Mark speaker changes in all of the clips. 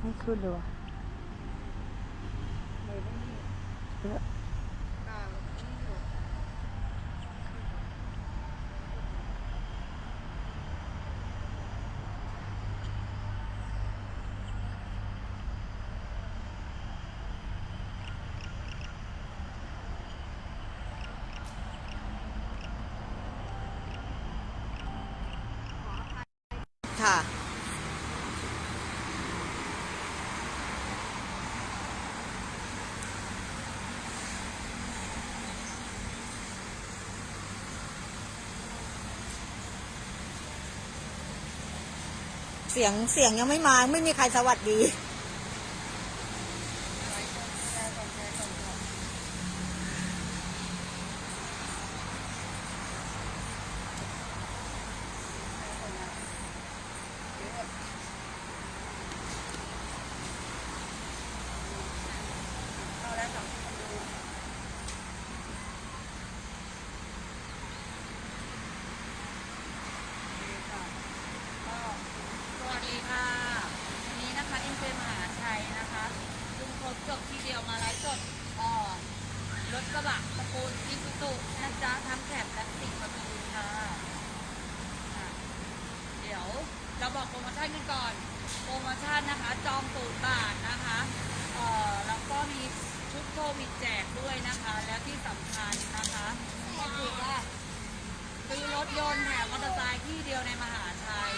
Speaker 1: ไม่ขึ้นเลยวะเออค่ะ เสียงเสียงยังไม่มา ไม่มีใครสวัสดี
Speaker 2: สวัสดีค่ะ วันนี้นะคะเอ็มเมหาชัยนะคะลุงพบจบทีเดียวมาไลฟ์สดอ่อรถกระบะตระกูลอิซูซุนะจ๊ะทั้งแถบและสิ่งมาดูค่ะอะ เดี๋ยวเราบอกโปรโมชั่นกันก่อน โปรโมชั่นนะคะ จองศูนย์บาทนะคะเอ่อแล้วก็มีชุดโควิดแจกด้วยนะคะ แล้วที่สำคัญนะคะก็คือว่า ซื้อรถยนต์แถมมอเตอร์ไซค์ที่เดียวในมหาชัย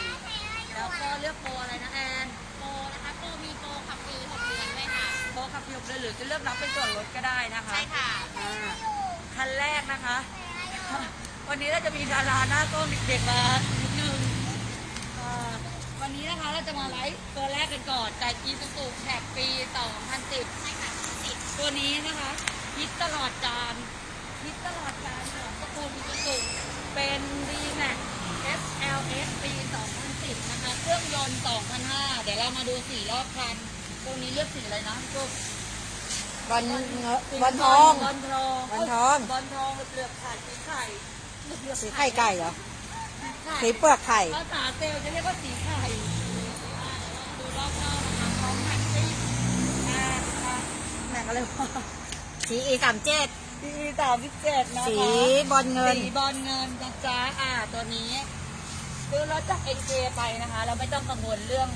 Speaker 2: แล้วก็เลือกโปรอะไรนะแอน
Speaker 3: โปรนะคะโปรมีโปรขับฟรี6เดือนด้วยค่ะ
Speaker 2: โปรขับพิบเลยหรือจะเลือกรับเป็นส่ว นลดก็ได้นะคะ
Speaker 3: ใช่ค่ะ
Speaker 2: อ่าคันแรกนะคะ วันนี้เราจะมีดาราหน้ากล้องเด็กๆมานิดนึงอ่าวันนี้นะคะเราจะมาไลฟ์ตัวแรกกันก่อนจากอีซูซูแท็กปี 2010
Speaker 3: ใช่ค่ะสิบ
Speaker 2: ตัวนี้นะคะฮิตตลอดการฮิตตลอดการของตระกูลอีซูซูเป็น d m a x SLS ปี 2010 นะคะ เครื่องยนต์2,500เดี๋ยวเรามาดูสีรอบคัน ตัวนี้เลือกสีอะไรนะพี่กุ๊ก
Speaker 1: บอลเงอะบอลทอง
Speaker 2: บอลทอง
Speaker 1: บอลทอง
Speaker 2: บอลทองเหลือบขาดสีไข่เหลือบ
Speaker 1: สีไข่ไก่เหรอ
Speaker 2: ไข่
Speaker 1: สีเปลือกไข่
Speaker 2: ภาษาเซลล์จะเรียกว่าสีไข่อ่าเดี๋ยวเราดูรอบนอกนะคะพร้อมแม็กซี่อ่าอ่าแม็กอะไรวะ
Speaker 1: สีอีสามเจ็ด
Speaker 2: ปีสามสิบเจ็ดนะคะ
Speaker 1: สีบอลเงิน
Speaker 2: สีบอลเงินนะจ๊ะอ่าตัวนี้ซื้อรถจากเอ็นเไปนะคะ เราไม่ต้องกังวลเรื่อง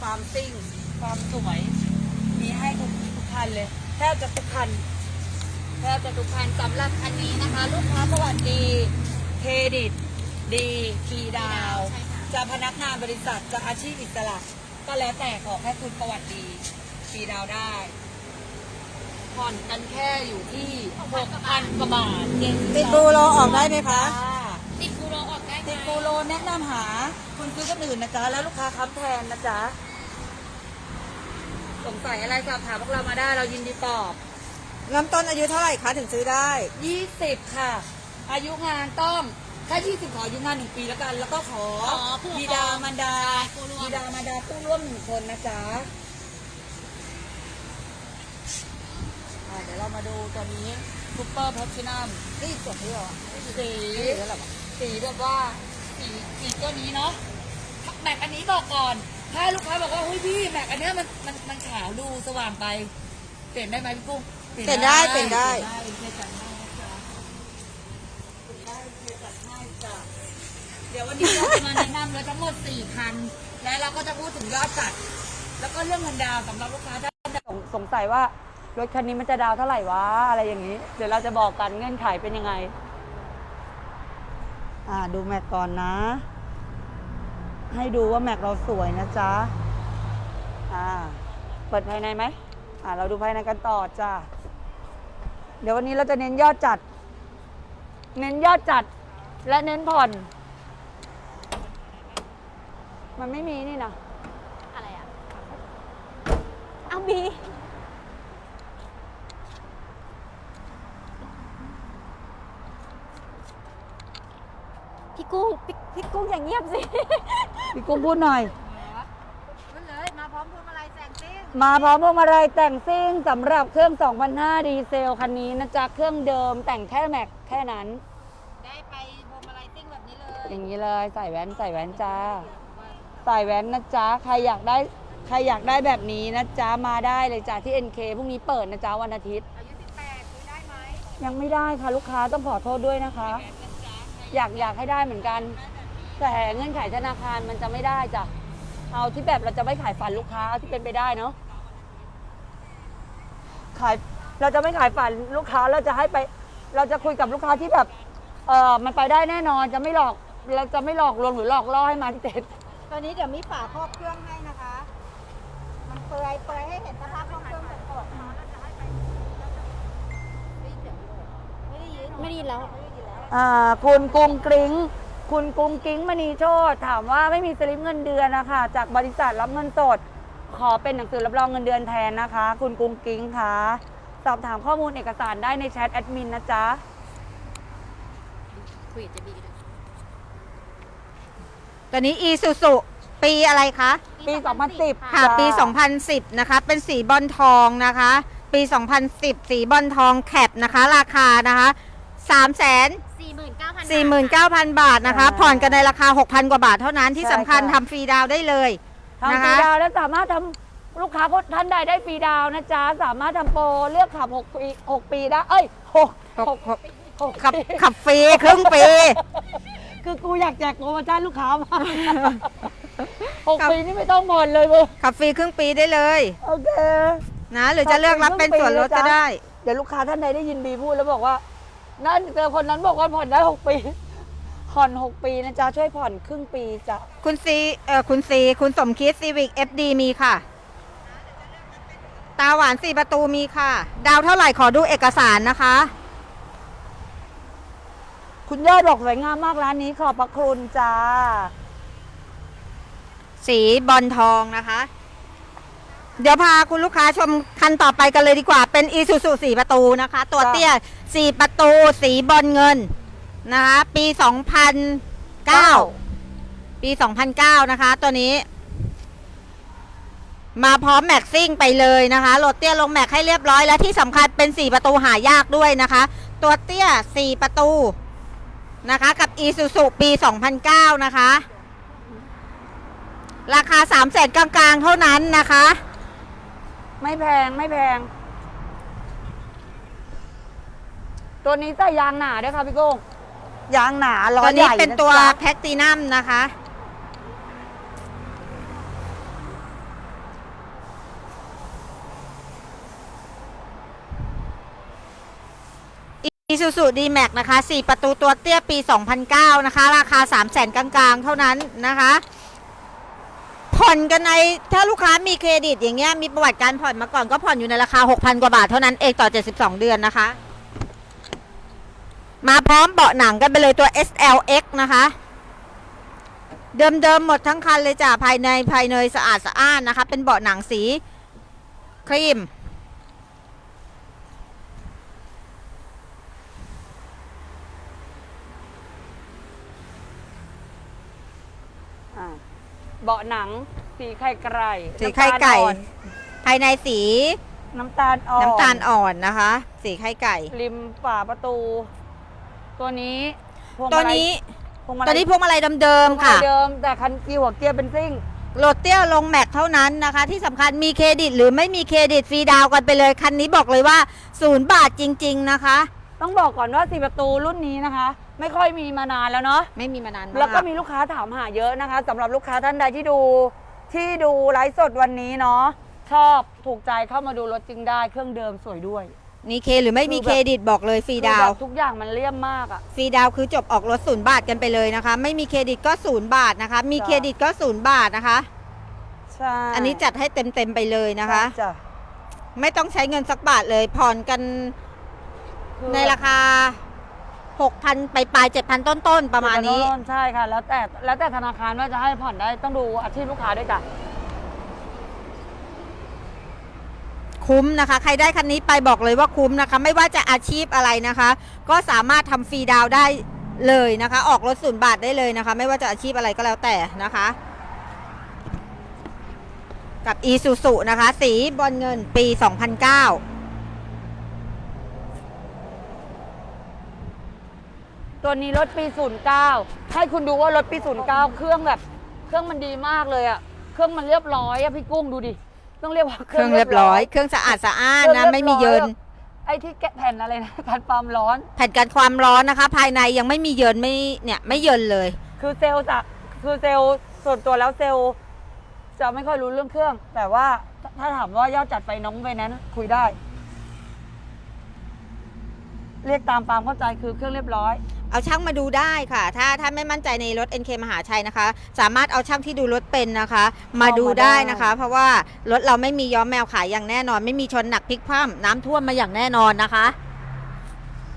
Speaker 2: ความซิ่ง ความสวย มีให้ทุกทุกคันเลยแทบจะทุกคันแทบจะทุกคันสำหรับคันนี้นะคะ ลูกค้าประวัติดีเครดิต ดีคีดาว
Speaker 3: ใช่ค่ะ
Speaker 2: จะพนักงานบริษัทจะอาชีพอิสระ ก็แล้วแต่ขอแค่คุณประวัติดีคีดาวได้ ผ่อนกันแค่อยู่ที่หกพันกว่าบาทเจ็ดสิบ
Speaker 1: ติดบูโรออกได้ไหมคะ
Speaker 3: ติดกูโรออกได้ไหม
Speaker 2: ติดกูโรแนะนำหาคุณซื้อคนอื่นนะจ๊ะ แล้วลูกค้าค้ำแทนนะจ๊ะ สงสัยอะไรสอบถามพวกเรามาได้เรายินดีตอบ
Speaker 1: เริ่มต้นอายุเท่าไหร่คะถึงซื้อได้
Speaker 2: 20 ค่ะ อายุงานต้องถ้า20 ขออายุงานหนึ่งปีแล้วกัน แล้วก็ขอ
Speaker 3: อ๋อผู้ปกครอง
Speaker 2: บิดามารดา
Speaker 3: ผู้ร่วม
Speaker 2: บิดามารดาผู้ร่วมหนึ่งคนนะจ๊ะอ่าเดี๋ยวเรามาดูตัวนี้ซูเปอร์แพลตินัม
Speaker 1: นี่จบที่หรอ
Speaker 2: สี
Speaker 1: นี่แล้วหรอ
Speaker 2: สีแบบว่าสีสีตัวนี้เนาะแม็กอันนี้บอกก่อน ถ้าลูกค้าบอกว่าเฮ้ยพี่แม็กอันเนี้ยมันมันมันขาวดูสว่างไป เปลี่ยนได้ไหมพี่กุ้ง
Speaker 1: เปลี่ยนได้เปลี่ยนได้
Speaker 2: เปลี่ยนได้เปลี่ยนจัดให้นะจ๊ะเปลี่ยนได้เปลี่ยนจัดให้จ้ะเดี๋ยววันนี้เราจะมาแนะนำเลยทั้งหมดสี่คัน และเราก็จะพูดถึงยอดจัด แล้วก็เรื่องเงินดาวน์สำหรับลูกค้าท่านใดสงสงสัยว่ารถคันนี้มันจะดาวน์เท่าไหร่วะอะไรอย่างนี้ เดี๋ยวเราจะบอกกันเงื่อนไขเป็นยังไง
Speaker 1: อ่าดูแม็กก่อนนะ ให้ดูว่าแม็กเราสวยนะจ๊ะ
Speaker 2: อ่า เปิดภายในไหม อ่า เราดูภายในกันต่อจ้าเดี๋ยววันนี้เราจะเน้นยอดจัด เน้นยอดจัด และเน้นผ่อน มันไม่มีนี่นะ
Speaker 3: อะไรอะเอาบีพี่กุ้งพี่พี่กุ้งอย่างเงียบสิ
Speaker 2: พี่กุ้งพูดหน่อย
Speaker 3: มันเลย มาพร้อมพวงมาลัยแจงซิ่ง
Speaker 2: มาพร้อมพวงมาลัยแต่งซิ่งสำหรับเครื่อง2005ดีเซลคันนี้นะจ๊ะเครื่องเดิมแต่งแค่แม็กแค่นั้น
Speaker 3: ได้ไปพวงมาลัยซิ่งแบบนี้เลย
Speaker 2: อย่างนี้เลยใส่แว่นใส่แว่นจ้า ใส่แว่นนะจ๊ะใครอยากได้ใครอยากได้แบบนี้นะจ๊ะมาได้เลยจ้ะที่ NK พรุ่งนี้เปิดนะจ๊ะวันอาทิตย์
Speaker 3: อายุ 18คุยได้ไหม
Speaker 2: ยังไม่ได้ค่ะลูกค้าต้องขอโทษด้วยนะคะอยากอยากให้ได้เหมือนกัน แต่เงื่อนไขธนาคารมันจะไม่ได้จ้ะเอาที่แบบเราจะไม่ขายฝันลูกค้าเอาที่เป็นไปได้เนาะขายเราจะไม่ขายฝันลูกค้าเราจะให้ไป เราจะคุยกับลูกค้าที่แบบเออมันไปได้แน่นอนจะไม่หลอกเราจะไม่หลอกลวงหรือหลอกล่อให้มาที่เต็นท์
Speaker 1: ตอนนี้เดี๋ยวมีฝาครอบเครื่องให้นะคะ มันเปลือยเปลือยให้เห็นสภาพครอบเครื่องสดๆไม่ได้ยินไม่ได้ยินแล้ว
Speaker 2: อ่าคุณกรุงกริ้ง คุณกรุงกริ้งมณีโชตถามว่าไม่มีสลิปเงินเดือนนะคะจากบริษัทรับเงินสด ขอเป็นหนังสือรับรองเงินเดือนแทนนะคะ คุณกรุงกริ้งคะสอบถามข้อมูลเอกสารได้ในแชทแอดมินนะจ๊ะ
Speaker 3: คุยกับเจบีกัน
Speaker 1: ตอนนี้อีซูซูปีอะไรคะ
Speaker 2: ปี 2010
Speaker 1: ค่ะ
Speaker 2: จ้า
Speaker 1: ปี 2010 นะคะ เป็นสีบอลทองนะคะ ปี 2010 สีบอลทองแคปนะคะ ราคานะคะ 3 4 9 0 0 0บาทนะคะ ผ่อนกันในราคา6,000กว่าบาทเท่านั้นที่สำคัญทำฟรีดาวน์ได้เลย
Speaker 2: ทำ
Speaker 1: นะ
Speaker 2: ฟรี
Speaker 1: คะ
Speaker 2: ดาวน์แล้วสามารถทำลูกค้าคนท่านใดได้ฟรีดาวน์นะจ๊ะ สามารถทำโปรเลือกขับ6ปี6ปีได้เอ้ย6
Speaker 1: หกหก
Speaker 2: 6
Speaker 1: ขับขับฟรีครึ่งปี
Speaker 2: คือกูอยากแจกโปรโมชั่นลูกค้ามากหกปีนี่ไม่ต้องผ่อนเลยเว้ย
Speaker 1: ขับฟรีครึ่งปีได้เลย
Speaker 2: โอเค
Speaker 1: นะหรือจะเลือกรับเป็นส่วนลดก็ได้
Speaker 2: เดี๋ยวลูกค้าท่านใดได้ยินบีพูดแล้วบอกว่า นั่นเจอคนนั้นบอกว่าผ่อนได้หกปี ผ่อนหกปีนะจ๊ะช่วยผ่อนครึ่งปีจ้ะ
Speaker 1: คุณซีเออคุณซีคุณสมคิดซีวิก FD มีค่ะ ตาหวานสี่ประตูมีค่ะ ดาวเท่าไหร่ขอดูเอกสารนะคะ
Speaker 2: คุณยอดบอกสวยงามมากร้านนี้ขอบพระคุณจ้า
Speaker 1: สีบอลทองนะคะ เดี๋ยวพาคุณลูกค้าชมคันต่อไปกันเลยดีกว่า เป็นอีซูซูสีประตูนะคะ ตัว
Speaker 2: จ้ะ
Speaker 1: เตี้ยสี่ประตู สีบอลเงินนะคะ ปี 2009 ปี 2009 นะคะ ตัวนี้ มาพร้อมแม็กซิ่งไปเลยนะคะโหลดเตี้ยลงแม็กให้เรียบร้อยและที่สำคัญเป็น 4 ประตูหายากด้วยนะคะ ตัวเตี้ย 4 ประตูนะคะ กับ e s u s u ปี 2009 นะคะ ราคา 3 0 0แสนกลางๆ เท่านั้นนะคะ
Speaker 2: ไม่แพงไม่แพง ตัวนี้ใส่ยางหนาด้วยค่ะพี่โก้งยางหนาล้อ
Speaker 1: ตัว
Speaker 2: ให
Speaker 1: นี้
Speaker 2: ญ่
Speaker 1: เป็นตัวะ
Speaker 2: จ๊ะ
Speaker 1: แพคตินัมนะคะ อีซูซูดีแม็กนะคะ 4 ประตูตัวเตี้ยปี 2009 นะคะ ราคา 3 0 0แสนกลาง ๆ เท่านั้นนะคะ ผ่อนกันในถ้าลูกค้ามีเครดิตอย่างเงี้ยมีประวัติการผ่อนมาก่อนก็ผ่อนอยู่ในราคา 6,000 กว่าบาทเท่านั้นเองต่อ 72 เดือนนะคะ มาพร้อมเบาะหนังกันไปเลยตัว SLX นะคะ เดิมๆหมดทั้งคันเลยจ้ะภายในภายในสะอาดสะอ้านนะคะ เป็นเบาะหนังสีครีม
Speaker 2: เบาะหนัง สีไข่ไก่
Speaker 1: สีไข่ไก่ภายในสี
Speaker 2: น้ำตาลอ่อน
Speaker 1: น้ำตาลอ่อนนะคะ สีไข่ไก่
Speaker 2: ริมฝาประตู ตัวนี้พง
Speaker 1: ตัว
Speaker 2: มาลัย
Speaker 1: นี้
Speaker 2: พวงมาลัย
Speaker 1: ตัวนี้พวงมาลัยเดิม
Speaker 2: พวง
Speaker 1: ๆ
Speaker 2: มา
Speaker 1: ค่ะ
Speaker 2: ลัยเดิมแต่คันกีหัวเกียร์เป็นซิ่ง
Speaker 1: โหลดเตี้ยลงแม็กเท่านั้นนะคะ ที่สำคัญมีเครดิตหรือไม่มีเครดิตฟรีดาวน์กันไปเลย คันนี้บอกเลยว่าศูนย์บาทจริง ๆนะคะ
Speaker 2: ต้องบอกก่อนว่าสีประตูรุ่นนี้นะคะ ไม่ค่อยมีมานานแล้วเนาะ
Speaker 1: ไม่มีมานานมาก
Speaker 2: แล้วก็มีลูกค้าถามหาเยอะนะคะสำหรับลูกค้าท่านใดที่ดู ที่ดูไลฟ์สดวันนี้เนาะชอบถูกใจเข้ามาดูรถจริงได้เครื่องเดิมสวยด้วย
Speaker 1: มีเคหรือไม่มี
Speaker 2: คือ
Speaker 1: เค
Speaker 2: แบบ
Speaker 1: รดิตบอกเลยฟรีดา
Speaker 2: คือ
Speaker 1: ว
Speaker 2: แบบทุกอย่างมันเลี่ยมมากอะ
Speaker 1: ฟรีดาวคือจบออกรถศูนย์บาทกันไปเลยนะคะ ไม่มีเครดิตก็ศูนย์บาทนะคะ มี
Speaker 2: จ้ะ
Speaker 1: เครดิตก็ศูนย์บาทนะคะ
Speaker 2: ใช่
Speaker 1: อันนี้จัดให้เต็มๆไปเลยนะคะ
Speaker 2: จ้ะ
Speaker 1: ไม่ต้องใช้เงินสักบาทเลยผ่อนกัน
Speaker 2: คือ
Speaker 1: ในราคา 6,000 ไปปลาย7,000 ต้นๆ ประมาณนี้
Speaker 2: ใช่ค่ะ แล้วแต่แล้วแต่ธนาคารว่าจะให้ผ่อนได้ต้องดูอาชีพลูกค้าด้วยจ้ะ
Speaker 1: คุ้มนะคะ ใครได้คันนี้ไปบอกเลยว่าคุ้มนะคะ ไม่ว่าจะอาชีพอะไรนะคะ ก็สามารถทำฟรีดาวน์ได้เลยนะคะ ออกรถศูนย์บาทได้เลยนะคะ ไม่ว่าจะอาชีพอะไรก็แล้วแต่นะคะ กับ e s u s u นะคะ สีบอลเงินปี 2009
Speaker 2: ตัวนี้รถปี 09 ให้คุณดูว่ารถปี 09 เครื่องแบบ เครื่องมันดีมากเลยอะเครื่องมันเรียบร้อยอะพี่กุ้งดูดิต้องเรียกว่า
Speaker 1: เครื่องเรียบร้อย เครื่องสะอาดสะอ้านนะไม่มีเยิน
Speaker 2: ไอ้ที่แกะแผ่นอะไรนะการความร้อน
Speaker 1: แผ่นกันความร้อนนะคะ ภายในยังไม่มีเยินไม่เนี่ยไม่เยินเลย
Speaker 2: คือเซลล์จะคือเซลล์ส่วนตัวแล้วเซลล์จะไม่ค่อยรู้เรื่องเครื่อง แต่ว่าถ้าถามว่ายอดจัดไปน้องไปนั้นคุยได้ เรียกตามความเข้าใจคือเครื่องเรียบร้อย
Speaker 1: เอาช่างมาดูได้ค่ะ ถ้าถ้าไม่มั่นใจในรถ NK มหาชัยนะคะ สามารถเอาช่างที่ดูรถเป็นนะคะ มาดูได้นะคะ เพราะว่ารถเราไม่มีย้อมแมวขายอย่างแน่นอน ไม่มีชนหนักพลิกคว่ำน้ำท่วมมาอย่างแน่นอนนะคะ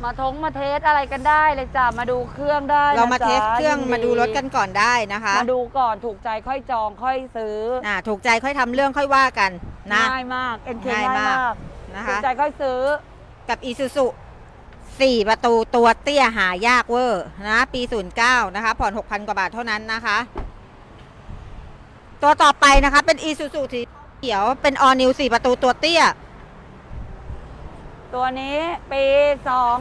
Speaker 2: มาทงมาเทสอะไรกันได้เลยจ้ะมาดูเครื่องได้นะ
Speaker 1: เรามาเทส
Speaker 2: จ๊ะ
Speaker 1: เครื่อง
Speaker 2: ยิน
Speaker 1: มาดูรถกันก่อนได้นะคะ
Speaker 2: มาดูก่อนถูกใจค่อยจองค่อยซื้อ
Speaker 1: อ่าถูกใจค่อยทำเรื่องค่อยว่ากันนะ
Speaker 2: ง่ายมากเอ็นเค
Speaker 1: ง่าย
Speaker 2: ง่าย
Speaker 1: มาก
Speaker 2: มาก
Speaker 1: นะ
Speaker 2: ถู
Speaker 1: คะ
Speaker 2: กใจค่อยซื้อ
Speaker 1: กับ i s u z u 4ประตูตัวเตี้ยหายากเวอร์นะปี 09 นะคะ ผ่อน 6,000 กว่าบาทเท่านั้นนะคะ ตัวต่อไปนะคะ เป็น i s u z u สีเขียวเป็น all new 4ประตูตัวเตี้ย
Speaker 2: ตัวนี้ปี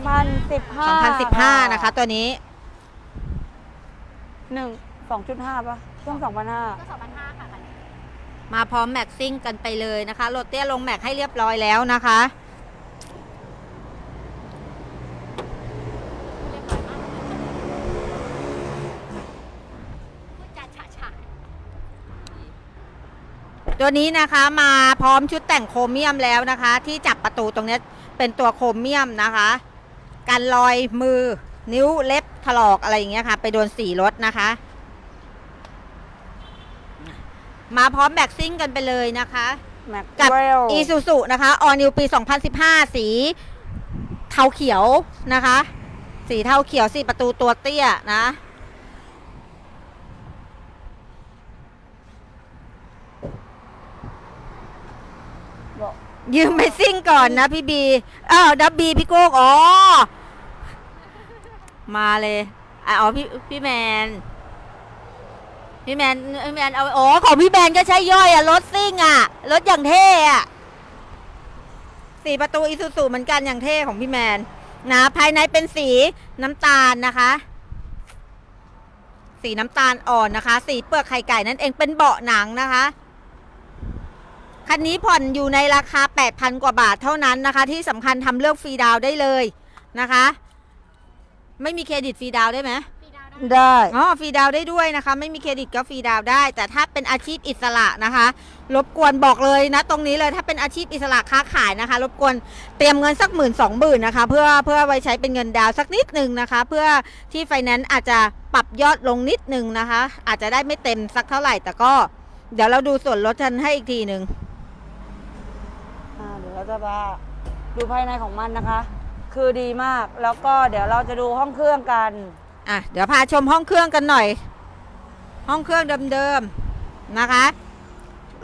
Speaker 2: 2015
Speaker 1: 2015 นะคะ ตัวนี้
Speaker 2: หนึ่งสองจุดห้าป่ะเครื่องสองพันห้า
Speaker 1: มาพร้อมแม็กซิ่งกันไปเลยนะคะโรถเตี้ยลงแม็กให้เรียบร้อยแล้วนะคะ ตัวนี้นะคะมาพร้อมชุดแต่งโครเมียมแล้วนะคะ ที่จับประตูตรงเนี้ยเป็นตัวโครเมียมนะคะ กันรอยมือนิ้วเล็บถลอกอะไรอย่างเงี้ยค่ะ ไปโดนสีรถนะคะ มาพร้อมแบ็กซิ่งกันไปเลยนะคะ
Speaker 2: แม็ก
Speaker 1: กับ
Speaker 2: เวล
Speaker 1: อีซูซูนะคะออนิวปี 2015 สีเทาเขียวนะคะ สีเทาเขียวสีประตูตัวเตี้ยนะ
Speaker 2: บอก
Speaker 1: ยืมไปซิ่งก่อนนะพี่บีอ้าวดับบีพี่โก้อ๋อ มาเลยอะอ๋อพี่พี่แมน พี่แมนพี่แมนเอาอ๋อของพี่แมนก็ใช้ย่อยอะรถซิ่งอะรถอย่างเท่อะสี่ประตูอีซูซูเหมือนกันอย่างเท่ของพี่แมน นะ ภายในเป็นสีน้ำตาลนะคะ สีน้ำตาลอ่อนนะคะ สีเปลือกไข่ไก่นั่นเองเป็นเบาะหนังนะคะ คันนี้ผ่อนอยู่ในราคา 8,000 กว่าบาทเท่านั้นนะคะ ที่สำคัญทำเลือกฟรีดาวน์ได้เลยนะคะ ไม่มีเครดิตฟรีดาวน์ได้ไหม
Speaker 2: ได้
Speaker 1: อ๋อฟรีดาวน์ได้ด้วยนะคะ ไม่มีเครดิตก็ฟรีดาวน์ได้ แต่ถ้าเป็นอาชีพอิสระนะคะ รบกวนบอกเลยนะ ตรงนี้เลยถ้าเป็นอาชีพอิสระค้าขายนะคะ รบกวนเตรียมเงินสักหมื่นสองหมื่นนะคะ เพื่อเพื่อไว้ใช้เป็นเงินดาวน์สักนิดหนึ่งนะคะ เพื่อที่ไฟแนนซ์อาจจะปรับยอดลงนิดหนึ่งนะคะ อาจจะได้ไม่เต็มสักเท่าไหร่แต่ก็ เดี๋ยวเราดูส่วนลดทันให้อีกทีหนึ่ง
Speaker 2: อ่า เราจะมาดูภายในของมันนะคะ คือดีมากแล้วก็เดี๋ยวเราจะดูห้องเครื่องกัน
Speaker 1: อะเดี๋ยวพาชมห้องเครื่องกันหน่อย ห้องเครื่องเดิมๆนะคะ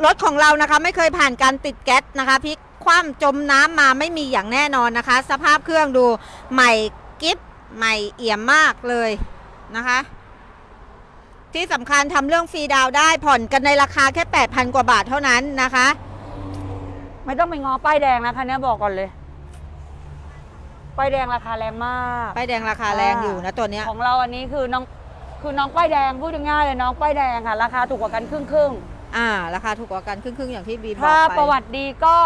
Speaker 1: รถของเรานะคะไม่เคยผ่านการติดแก๊สนะคะพลิกคว่ำจมน้ำมาไม่มีอย่างแน่นอนนะคะ สภาพเครื่องดูใหม่กิฟใหม่เอี่ยมมากเลยนะคะ ที่สำคัญทำเรื่องฟรีดาวได้ผ่อนกันในราคาแค่ 8,000 กว่าบาทเท่านั้นนะคะ
Speaker 2: ไม่ต้องไปงอป้ายแดงนะคันนี้บอกก่อนเลย ป้ายแดงราคาแรงมาก
Speaker 1: ป้ายแดงราคาแรงอยู่นะตัวเนี้ย
Speaker 2: ของเราอันนี้คือน้องคือน้องป้ายแดงพูดง่ายๆเลยน้องป้ายแดงค่ะ ราคาถูกกว่ากันครึ่งครึ่ง
Speaker 1: อ่า ราคาถูกกว่ากันครึ่งๆอย่างที่บีบ
Speaker 2: ๆ
Speaker 1: อก
Speaker 2: ถ้า
Speaker 1: ไป
Speaker 2: ประวัติดีก็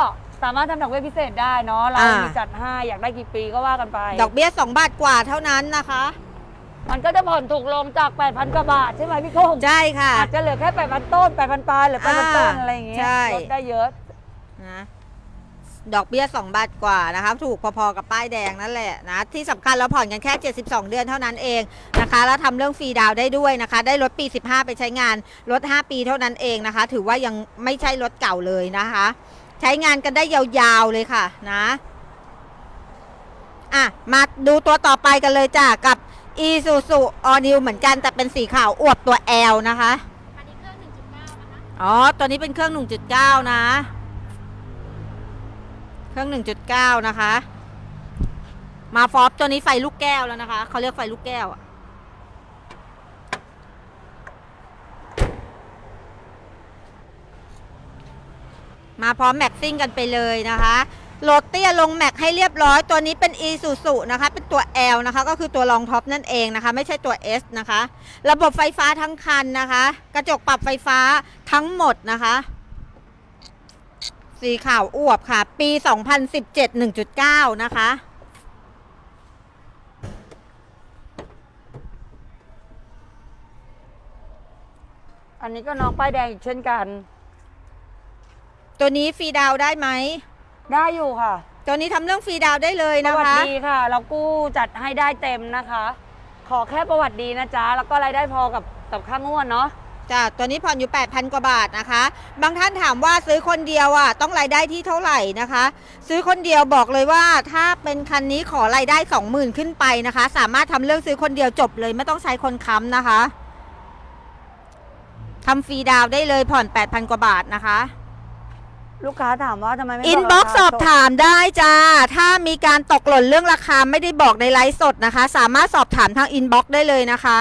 Speaker 2: สามารถทำดอกเบี้ยพิเศษได้เนาะเรา
Speaker 1: อ่ามี
Speaker 2: มีจัดให้อยากได้กี่ปีก็ว่ากันไป
Speaker 1: ดอกเบี้ย2บาทกว่าเท่านั้นนะคะ
Speaker 2: มันก็จะผ่อนถูกลงจาก 8,000กว่าบาทใช่ไหมพี่กุ้ง
Speaker 1: ใช่ค่ะ
Speaker 2: อาจจะเหลือแค่ 8,000 ต้น 8,000ปลายหรือ8,000ต้น
Speaker 1: อ่า
Speaker 2: อะไรอย่างเงี้ย
Speaker 1: ใช่
Speaker 2: ลดได้เยอะ
Speaker 1: นะดอกเบี้ย 2 บาทกว่านะคะถูกพอๆกับป้ายแดงนั่นแหละนะที่สำคัญเราผ่อนกันแค่ 72 เดือนเท่านั้นเองนะคะ แล้วทำเรื่องฟรีดาวน์ได้ด้วยนะคะ ได้รถปี 15 ไปใช้งานรถ 5 ปีเท่านั้นเองนะคะ ถือว่ายังไม่ใช่รถเก่าเลยนะคะ ใช้งานกันได้ยาวๆเลยค่ะนะอะมาดูตัวต่อไปกันเลยจ้ะกับ e s u z u All New เหมือนกันแต่เป็นสีขาวอวบตัว L นะคะ
Speaker 3: อันนี้เครื่อง1.9นะคะ
Speaker 1: อ๋อตัวนี้เป็นเครื่อง 1.9 นะ เครื่อง 1.9 นะคะ มาฟอปตัวนี้ไฟลูกแก้วแล้วนะคะ เขาเรียกไฟลูกแก้วอะมาพร้อมแม็กซิ่งกันไปเลยนะคะโหลดเตี้ยลงแม็กให้เรียบร้อย ตัวนี้เป็น e s u s u นะคะ เป็นตัว L นะคะ ก็คือตัวรองท็อปนั่นเองนะคะ ไม่ใช่ตัว S นะคะ ระบบไฟฟ้าทั้งคันนะคะ กระจกปรับไฟฟ้าทั้งหมดนะคะ สีขาวอวบค่ะ ปี 2017 1.9 นะคะ
Speaker 2: อันนี้ก็น้องป้ายแดงอีกเช่นกัน
Speaker 1: ตัวนี้ฟรีดาวน์ได้ไหม
Speaker 2: ได้อยู่ค่ะ
Speaker 1: ตัวนี้ทำเรื่องฟรีดาวน์ได้เลย
Speaker 2: ป
Speaker 1: นะ
Speaker 2: ระวัติ
Speaker 1: คะ
Speaker 2: ดีค่ะ เรากู้จัดให้ได้เต็มนะคะ ขอแค่ประวัติดีนะจ๊ะ แล้วก็รายได้พอกับกับค่างวดเนาะ
Speaker 1: จ้ะตัวนี้ผ่อนอยู่ 8,000 กว่าบาทนะคะ บางท่านถามว่าซื้อคนเดียวอะต้องรายได้ที่เท่าไหร่นะคะ ซื้อคนเดียวบอกเลยว่าถ้าเป็นคันนี้ขอรายได้ 20,000 ขึ้นไปนะคะ สามารถทำเรื่องซื้อคนเดียวจบเลยไม่ต้องใช้คนค้ำนะคะทำฟรีดาวน์ได้เลยผ่อน 8,000 กว่าบาทนะคะ
Speaker 2: ลูกค้าถามว่าทำไมไม่
Speaker 1: อินบ็อก
Speaker 2: รา
Speaker 1: ซ์
Speaker 2: คา
Speaker 1: สอบ
Speaker 2: ด
Speaker 1: ถามได้จ้า ถ้ามีการตกหล่นเรื่องราคาไม่ได้บอกในไลฟ์สดนะคะ สามารถสอบถามทางอินบ็อกซ์ได้เลยนะคะ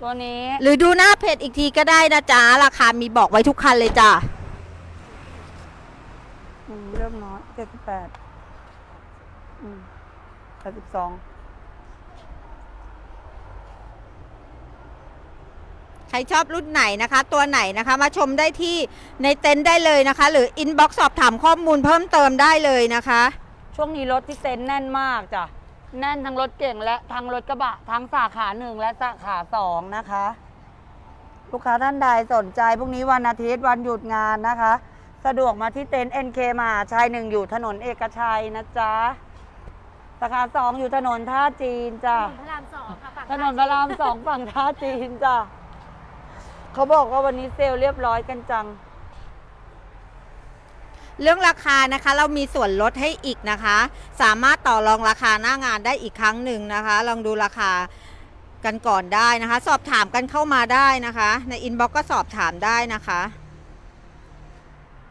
Speaker 2: ตัวนี้
Speaker 1: หรือดูหน้าเพจอีกทีก็ได้นะจ๊ะ ราคามีบอกไว้ทุกคันเลยจ้า
Speaker 2: อืมเริ่มน้อยเจ็ดสิบแปดอืมแปดสิบสอง
Speaker 1: ใครชอบรุ่นไหนนะคะ ตัวไหนนะคะ มาชมได้ที่ในเต็นท์ได้เลยนะคะ หรืออินบ็อกซ์สอบถามข้อมูลเพิ่มเติมได้เลยนะคะ
Speaker 2: ช่วงนี้รถที่เต็นท์แน่นมากจ้ะ แน่นทั้งรถเก่งและทั้งรถกระบะทั้งสาขาหนึ่งและสาขาสองนะคะ ลูกค้าท่านใดสนใจพรุ่งนี้วันอาทิตย์วันหยุดงานนะคะ สะดวกมาที่เต็นท์ NK มหาชัยหนึ่งอยู่ถนนเอกชัยนะจ๊ะสาขาสองอยู่ถนนท่าจีนจ้ะ
Speaker 3: พระรามสองค่ะฝั่ง
Speaker 2: ถนนพระรามสองฝั่งท่าจีนจ้ะเขาบอกว่าวันนี้เซลล์เรียบร้อยกันจัง
Speaker 1: เรื่องราคานะคะเรามีส่วนลดให้อีกนะคะ สามารถต่อรองราคาหน้างานได้อีกครั้งหนึ่งนะคะ ลองดูราคากันก่อนได้นะคะ สอบถามกันเข้ามาได้นะคะ ในอินบ็อกก็สอบถามได้นะคะ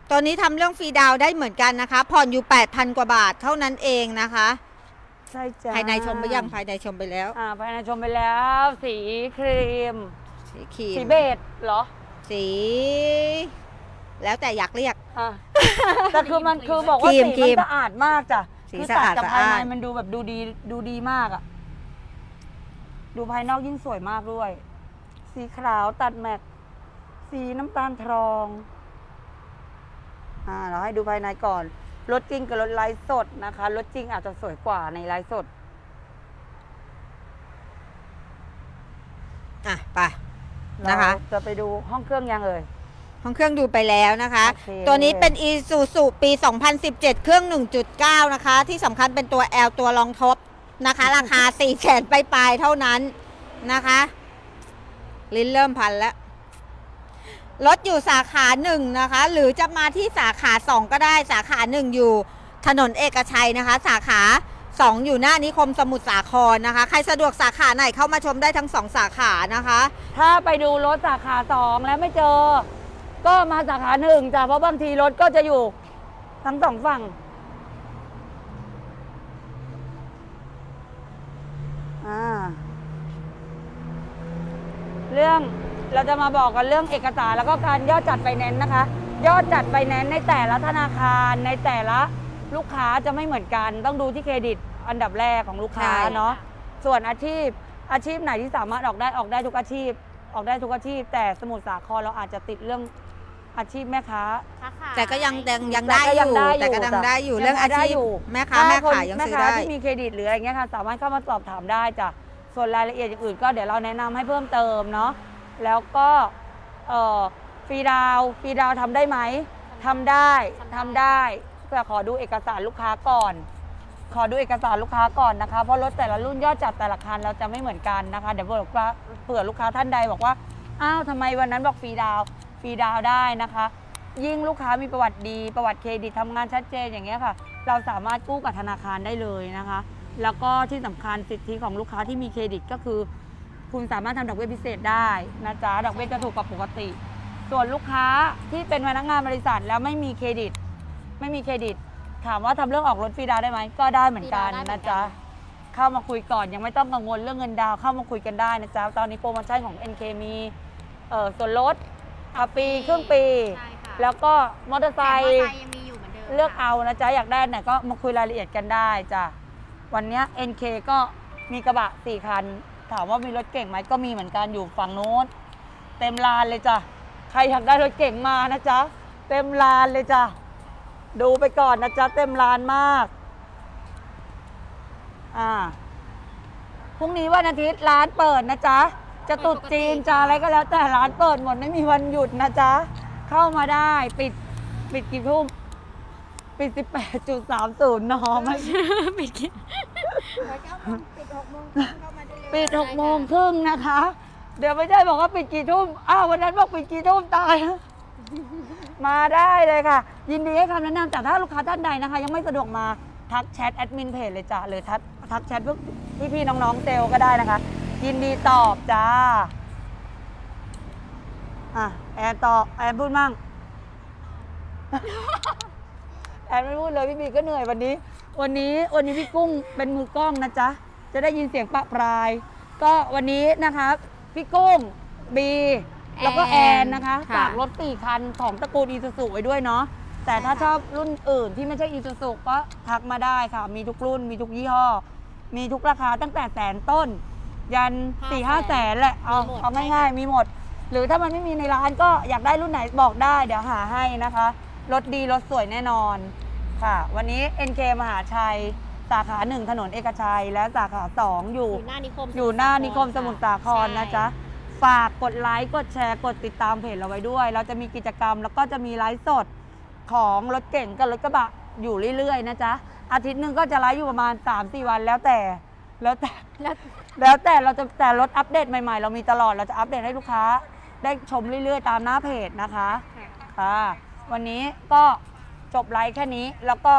Speaker 1: ตัวนี้ทำเรื่องฟรีดาวน์ได้เหมือนกันนะคะ ผ่อนอยู่ 8,000 กว่าบาทเท่านั้นเองนะคะ
Speaker 2: ใช่จ้ะ
Speaker 1: ภายในชมไปยังภายในชมไปแล้ว
Speaker 2: อ่าภายในชมไปแล้ว สีครีม
Speaker 1: สีครีม
Speaker 2: สีเบจเหรอ
Speaker 1: สี แล้วแต่อยากเรียก
Speaker 2: อะ แต่คือมันคือบอกว่า
Speaker 1: ครีม
Speaker 2: สี
Speaker 1: ครี
Speaker 2: มัน
Speaker 1: ม
Speaker 2: สะอาดมากจ้ะ
Speaker 1: สี
Speaker 2: คือ
Speaker 1: สะ
Speaker 2: ตัด
Speaker 1: อาด
Speaker 2: กับ
Speaker 1: สะ
Speaker 2: ภายใน
Speaker 1: อาด
Speaker 2: มันดูแบบดูดีดูดีมากอะดูภายนอกยิ่งสวยมากด้วย สีขาวตัดแม็กสีน้ำตาลทอง อ่า เราให้ดูภายในก่อนรถจริงกับรถไลฟ์สดนะคะรถจริงอาจจะสวยกว่าในไลฟ์สด
Speaker 1: อะไป นะคะ
Speaker 2: เราจะไปดูห้องเครื่องยังเอ่ย
Speaker 1: ห้องเครื่องดูไปแล้วนะคะ
Speaker 2: โอเค
Speaker 1: ตัวนี้เป็น e s u s u ปี 2017 เครื่อง 1.9 นะคะ ที่สำคัญเป็นตัว L ตัวรองทบนะคะ ราคา 4แสนปลายๆเท่านั้นนะคะ ลิ้นเริ่มพันแล้ว รถอยู่สาขาหนึ่งนะคะ หรือจะมาที่สาขาสองก็ได้สาขาหนึ่งอยู่ถนนเอกชัยนะคะ สาขาสองอยู่หน้านิคมสมุทรสาครนะคะ ใครสะดวกสาขาไหนเข้ามาชมได้ทั้งสองสาขานะคะ
Speaker 2: ถ้าไปดูรถสาขาสองแล้วไม่เจอ ก็มาสาขาหนึ่งจ้ะเพราะบางทีรถก็จะอยู่ทั้งสองฝั่งอ่าเรื่องเราจะมาบอกกันเรื่องเอกสารแล้วก็การยอดจัดไฟแนนซ์นะคะ ยอดจัดไฟแนนซ์ในแต่ละธนาคารในแต่ละลูกค้าจะไม่เหมือนกัน ต้องดูที่เครดิตอันดับแรกของลูกค้า
Speaker 1: ใช่
Speaker 2: เนาะส่วนอาชีพอาชีพไหนที่สามารถออกได้ออกได้ทุกอาชีพ ออกได้ทุกอาชีพ แต่สมุทรสาครเราอาจจะติดเรื่อง อาชีพแม่ค้า
Speaker 3: ค้าขาย
Speaker 1: แต่ก็ยังยังยัง
Speaker 2: แต่
Speaker 1: ได้
Speaker 2: ก็
Speaker 1: อ
Speaker 2: ยัง
Speaker 1: ยู่
Speaker 2: ได้อยู่
Speaker 1: แต่ก็ยังได้อยู่
Speaker 2: จ้ะ
Speaker 1: เรื่องอา
Speaker 2: ยังได้
Speaker 1: ชีพ
Speaker 2: อยู่
Speaker 1: แม่ค้า
Speaker 2: ถ้
Speaker 1: แม่
Speaker 2: คน
Speaker 1: ขายยัง
Speaker 2: แม่
Speaker 1: ซื้อ
Speaker 2: ค้า
Speaker 1: ได้
Speaker 2: ที่มีเครดิตหรืออะไรเงี้ยค่ะ สามารถเข้ามาสอบถามได้จ้ะส่วนรายละเอียดอย่างอื่นก็เดี๋ยวเราแนะนำให้เพิ่มเติมเนาะแล้วก็เอ่อฟรีดาวน์ฟรีดาวน์ทำได้ไหมทำได้ทำได้แต่ขอดูเอกสารลูกค้าก่อน ขอดูเอกสารลูกค้าก่อนนะคะเพราะรถแต่ละรุ่นยอดจัดแต่ละคันเราจะไม่เหมือนกันนะคะเดี๋ยวเผื่อลูกค้าเผื่อลูกค้าท่านใดบอกว่าอ้าวทำไมวันนั้นบอกฟรีดาวน์ ฟรีดาวได้นะคะ ยิ่งลูกค้ามีประวัติดีประวัติเครดิตทำงานชัดเจนอย่างเงี้ยค่ะ เราสามารถกู้กับธนาคารได้เลยนะคะ แล้วก็ที่สำคัญสิทธิของลูกค้าที่มีเครดิตก็คือ คุณสามารถทำดอกเบี้ยพิเศษได้นะจ๊ะดอกเบี้ยจะถูกกว่าปกติ ส่วนลูกค้าที่เป็นพนักงานบริษัทแล้วไม่มีเครดิต ไม่มีเครดิต ถามว่าทำเรื่องออกรถฟรีดาวได้ไหมก็ได้เหมือนกันนะจ๊ะ เข้ามาคุยก่อนยังไม่ต้องกังวลเรื่องเงินดาวน์เข้ามาคุยกันได้นะจ๊ะ ตอนนี้โปรโมชั่นของ NK มีเอ่อส่วนลด ขับฟรีครึ่งปี
Speaker 4: ใช่ค่ะ
Speaker 2: แล้วก็มอเตอร์ไซ
Speaker 4: แต่มอเตอ
Speaker 2: ค์
Speaker 4: ร์ไซค์ยังมีอยู่เหมือนเดิม
Speaker 2: เลือก
Speaker 4: ค่ะ
Speaker 2: เอานะจ๊ะ อยากได้ไหนก็มาคุยรายละเอียดกันได้จ้ะ วันเนี้ย NK ก็มีกระบะสี่คัน ถามว่ามีรถเก่งไหมก็มีเหมือนกันอยู่ฝั่งโน้น เต็มลานเลยจ้ะ ใครอยากได้รถเก่งมานะจ๊ะ เต็มลานเลยจ้ะ ดูไปก่อนนะจ๊ะ เต็มลานมาก อ่าพรุ่งนี้วันอาทิตย์ร้านเปิดนะจ๊ะ จะตรุดจีนจะอะไรก็แล้วแต่ร้านเปิดหมดไม่มีวันหยุดนะจ๊ะ เข้ามาได้ปิดปิดกี่ทุ่มปิด 18.30นอไม่ใช่ปิดกี่ปิด6โมงครึ่งนะคะ เดี๋ยวไม่ได้บอกว่าปิดกี่ทุ่มอ้าววันนั้นบอกปิดกี่ทุ่มตาย มาได้เลยค่ะ ยินดีให้คำแนะนำแต่ถ้าลูกค้าท่านใดนะคะ ยังไม่สะดวกมาทักแชทแอดมินเพจเลยจ้ะหรือทักทักแชทพวกพี่ๆน้องๆเซลก็ได้นะคะ ยินดีตอบจ้า อะ แอนตอบแอนพูดมั่ง แอนไม่พูดเลยพี่บีก็เหนื่อยวันนี้ วันนี้วันนี้พี่กุ้งเป็นมือกล้องนะจ๊ะ จะได้ยินเสียงปะปราย ก็วันนี้นะคะพี่กุ้งบี แล้วก็แอนนะคะ
Speaker 1: ค่ะ
Speaker 2: ฝากรถสี่คันของตระกูลอีซูซูไว้ด้วยเนาะแต่ถ้าชอบรุ่นอื่นที่ไม่ใช่อีซูซูก็ทักมาได้ค่ะ มีทุกรุ่นมีทุกยี่ห้อ มีทุกราคาตั้งแต่แสนต้น ยันสี่ห้าแสนแหละเอา
Speaker 4: มีหมด
Speaker 2: เอาง่ายๆมีหมด หรือถ้ามันไม่มีในร้านก็อยากได้รุ่นไหนบอกได้ เดี๋ยวหาให้นะคะรถดีรถสวยแน่นอนค่ะ วันนี้ NK มหาชัย สาขาหนึ่งถนนเอกชัย และสาขาสองอยู่
Speaker 4: อยู่หน้านิคม
Speaker 2: อยู่หน้านิคมสมุทรสาครนะจ๊ะ ฝากกดไลค์ กดแชร์ กดติดตามเพจเราไว้ด้วย เราจะมีกิจกรรมแล้วก็จะมีไลฟ์สดของรถเก่งกับรถกระบะอยู่เรื่อยๆ นะจ๊ะ อาทิตย์หนึ่งก็จะไลฟ์อยู่ประมาณ 3-4 วันแล้วแต่ แล้วแต่
Speaker 4: แล้ว
Speaker 2: แล้วแต่เราจะแต่รถอัปเดตใหม่ๆ เรามีตลอดเราจะอัปเดตให้ลูกค้า ได้ชมเรื่อยๆ ตามหน้าเพจนะคะค่ะวันนี้ก็จบไลฟ์แค่นี้แล้วก็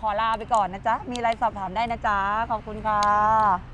Speaker 2: ขอลาไปก่อนนะจ๊ะ มีอะไรสอบถามได้นะจ๊ะ ขอบคุณค่ะ